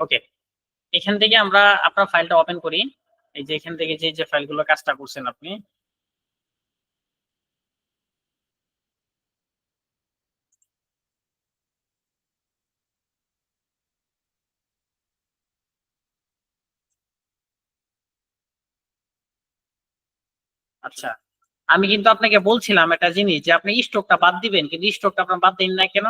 ওকে এখান থেকে আমরা আপনার ফাইলটা ওপেন করি। এই যে এখান থেকে যে যে ফাইলগুলো কাজটা করছেন আপনি। আচ্ছা। আমি কিন্তু আপনাকে বলছিলাম একটা জিনিস যে, আপনি স্টকটা বাদ দিবেন, কিন্তু স্টকটা আপনার বাদ দিন না কেন?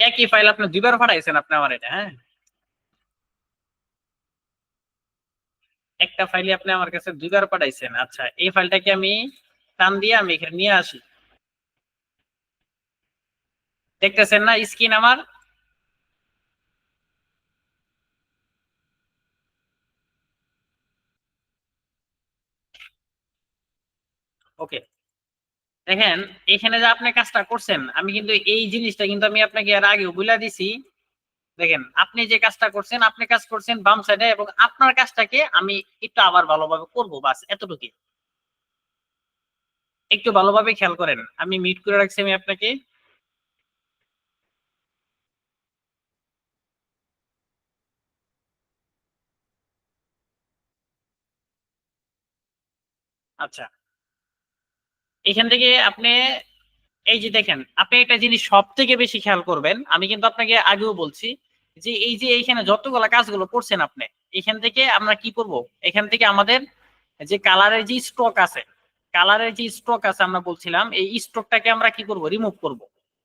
একই ফাইল আপনি দুইবার পাঠাইছেন আপনি আমার এটা হ্যাঁ? একটা ফাইলে আপনি আমার কাছে দুইবার পাঠাইছেন আচ্ছা এই ফাইলটাকে আমি টান দিয়ে আমি এখানে নিয়ে আসি। দেখতেছেন না? স্ক্রিন আমার ওকে দেখেন, এখানে যে আপনি কাজটা করছেন, আমি কিন্তু এই জিনিসটা কিন্তু আমি আপনাকে এর আগে বলে দিছি। দেখেন, আপনি যে কাজটা করছেন, আপনি কাজ করছেন বাম সাইডে এবং আপনার কাজটাকে আমি একটু আবার ভালোভাবে করব, বাস এতটুকু একটু ভালোভাবে খেয়াল করেন, আমি মিট করে রাখছি আমি আপনাকে। আচ্ছা। এখান থেকে আপনি, এই যে দেখেন, আপনি একটা জিনিস সব থেকে বেশি খেয়াল করবেন, আমি কিন্তু আপনাকে আগেও বলছি যে এই যে এইখানে যতগুলো কাজগুলো করছেন আপনি, এখান থেকে আমরা কি করব? এখান থেকে আমাদের যে কালারের যে স্টক আছে কালারের যে স্টক আছে আমরা বলছিলাম, এই স্টকটাকে আমরা কি করব? রিমুভ করব।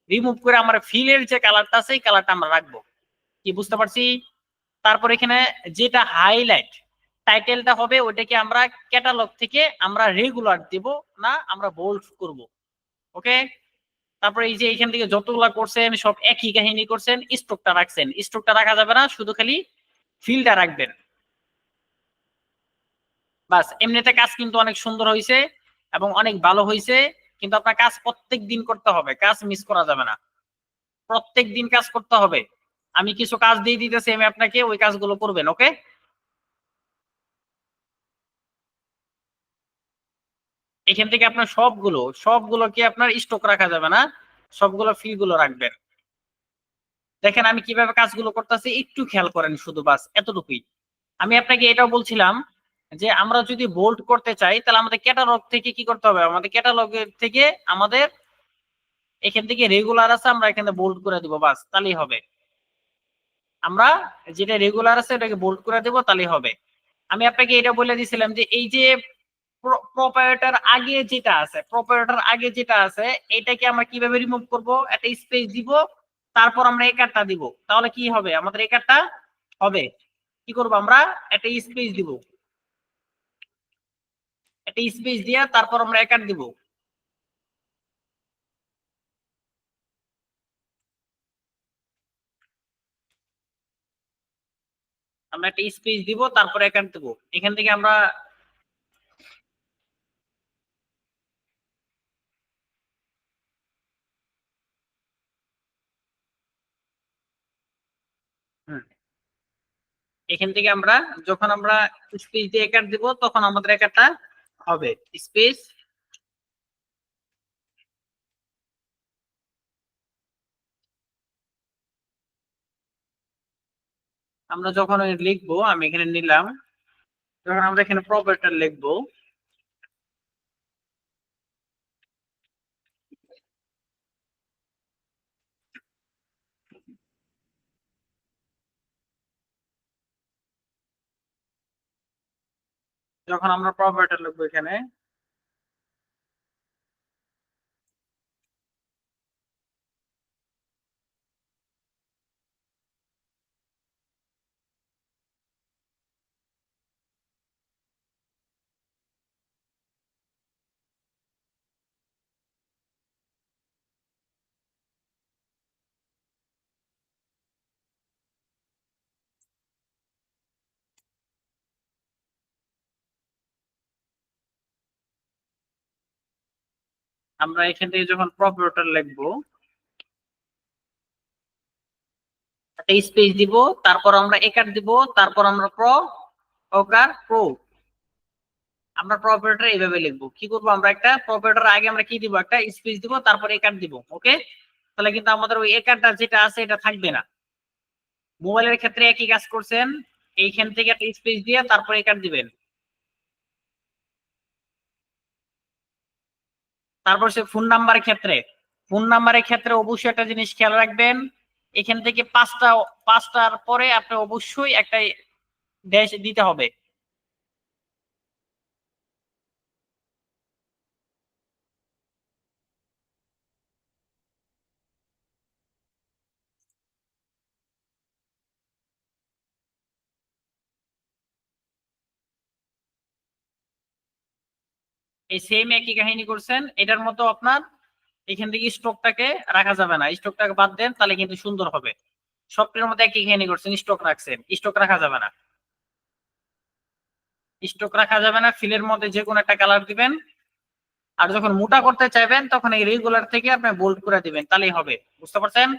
রিমুভ করে আমরা ফিলের যে কালারটা আছে, এই কালারটা আমরা রাখব। কি বুঝতে পারছি? তারপর এখানে যেটা হাইলাইট টাইটেলটা হবে ওইটাকে আমরা ক্যাটালগ থেকে আমরা রেগুলার দিব না, আমরা বোল্ড করব। ওকে তারপরে এই যে এখান থেকে যতগুলা করছেন, সব একই কাহিনী করছেন স্টকটা রাখছেন। স্টকটা রাখা যাবে না, শুধু খালি ফিলটা রাখবেন। বাস, এমনিতে কাজ কিন্তু অনেক সুন্দর হয়েছে এবং অনেক ভালো হয়েছে কিন্তু আপনার কাজ প্রত্যেক দিন করতে হবে, কাজ মিস করা যাবে না। প্রত্যেক দিন কাজ করতে হবে। আমি কিছু কাজ দিয়ে দিতেছি, আমি আপনাকে ওই কাজগুলো করবেন ওকে এখান থেকে আপনার সবগুলো সবগুলো কি আপনার স্টক রাখা যাবে না, সবগুলো ফি গুলো রাখবেন। দেখেন আমি কীভাবে কাজগুলো করতেছি, একটু খেয়াল করেন শুধু বাস, এতটুকুই। আমি আপনাকে এটাও বলছিলাম যে আমরা যদি বোল্ড করতে চাই, তাহলে আমাদের ক্যাটালগ থেকে কি করতে হবে? আমাদের ক্যাটালগ থেকে আমাদের এখান থেকে রেগুলার আছে, আমরা এখানে বোল্ড করে দিব, বাস, তাহলেই হবে। আমরা যেটা রেগুলার আছে, ওটাকে বোল্ড করে দেবো, তাহলেই হবে। আমি আপনাকে এটা বলে দিছিলাম যে এই যে প্রপারেটর আগে যেটা আছে প্রপারেটর আগে যেটা আছে, এটাকে আমরা কীভাবে রিমুভ করব? একটা স্পেস দিব, তারপর আমরা এই কার্ডটা দিব। তাহলে কি হবে? আমাদের এই কার্ডটা হবে। কি করব আমরা? একটা স্পেস দিব। একটা স্পেস দিয়া তারপর আমরা এক দিব। আমরা একটা স্পেস দিব, তারপর এক দেব। এখান থেকে আমরা এখান থেকে আমরা, যখন আমরা স্পেস দিয়ে একার দিব, তখন আমাদের একারটা হবে। স্পেস আমরা যখন লিখব, আমি এখানে নিলাম, যখন আমরা এখানে প্রপার্টার লিখব যখন আমরা প্রপার্টি লিখব এখানে আমরা এখান থেকে যখন প্রপারেটর লিখব, একটা স্পেস দিব, তারপর আমরা একার দিব, তারপর আমরা প্র ওকার প্রো আমরা প্রপারেটর এইভাবে লিখব। কি করব আমরা একটা প্রপারেটর আগে আমরা কি দিব? একটা স্পেস দিব, তারপর এ কার্ড দিব ওকে তাহলে কিন্তু আমাদের ওই এ কার্ডটা যেটা আছে এটা থাকবে না। মোবাইলের ক্ষেত্রে একই কাজ করছেন, এইখান থেকে একটা স্পেস দিয়ে তারপরে এ কার্ড দিবেন। তারপর সে ফোন নাম্বারের ক্ষেত্রে ফোন নাম্বারের ক্ষেত্রে অবশ্যই একটা জিনিস খেয়াল রাখবেন, এখান থেকে পাঁচটা, পাঁচটার পরে আপনি অবশ্যই একটা ড্যাশ দিতে হবে। এই সেম একই কাহিনী করছেন, এটার মতো আপনার এখান থেকে স্টকটাকে রাখা যাবে না। স্টকটাকে বাদ দেন, তাহলে কিন্তু সুন্দর হবে। সবটির মধ্যে একই কাহিনী করছেন স্টক রাখছেন স্টক রাখা যাবে না। স্টক রাখা যাবে না ফিলের মধ্যে যে কোনো একটা কালার দিবেন। আর যখন মোটা করতে চাইবেন, তখন এই রেগুলার থেকে আপনি বোল্ড করে দিবেন, তাহলেই হবে। বুঝতে পারছেন?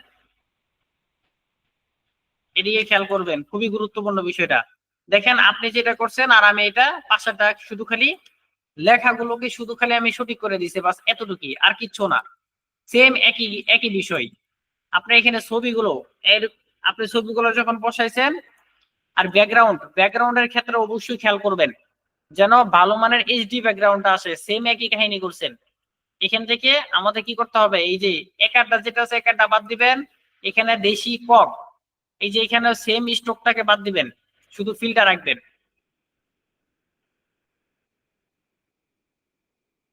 এদিকে খেয়াল করবেন, খুবই গুরুত্বপূর্ণ বিষয়টা। দেখেন, আপনি যেটা করছেন আর আমি এটা পাশেরটা শুধু খালি লেখাগুলোকে শুধু খালি আমি সঠিক করে দিছি, বাস এতটুকুই, আর কিচ্ছু না। সেম একই একই বিষয়। আপনি এখানে ছবিগুলো, এর আপনি ছবিগুলো যখন বসাইছেন, আর ব্যাকগ্রাউন্ড ব্যাকগ্রাউন্ডের ক্ষেত্রে অবশ্যই খেয়াল করবেন, যেন ভালো মানের এইচডি ব্যাকগ্রাউন্ডটা আসে। সেম একই কাহিনী করছেন। এখান থেকে আমাদের কি করতে হবে? এই যে একারটা যেটা আছে একারটা বাদ দিবেন। এখানে দেশি কক এই যে এখানে সেম স্টকটাকে বাদ দিবেন। শুধু ফিল্টার রাখবেন।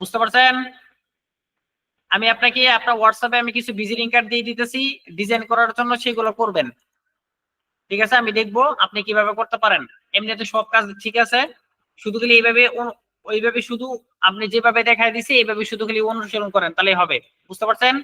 বুঝতে পারছেন? আমি আপনাকে, আপনার হোয়াটসঅ্যাপে আমি কিছু ভিজিটিং কার্ড দিয়ে দিতেছি ডিজাইন করার জন্য সেগুলো করবেন। ঠিক আছে? আমি দেখব আপনি কীভাবে করতে পারেন। এমনিতে সব কাজ ঠিক আছে। শুধু খালি এইভাবে ওইভাবে শুধু আপনি যেভাবে দেখায় দিছি, এইভাবে শুধু খালি অনুসরণ করেন, তাহলেই হবে। বুঝতে পারছেন?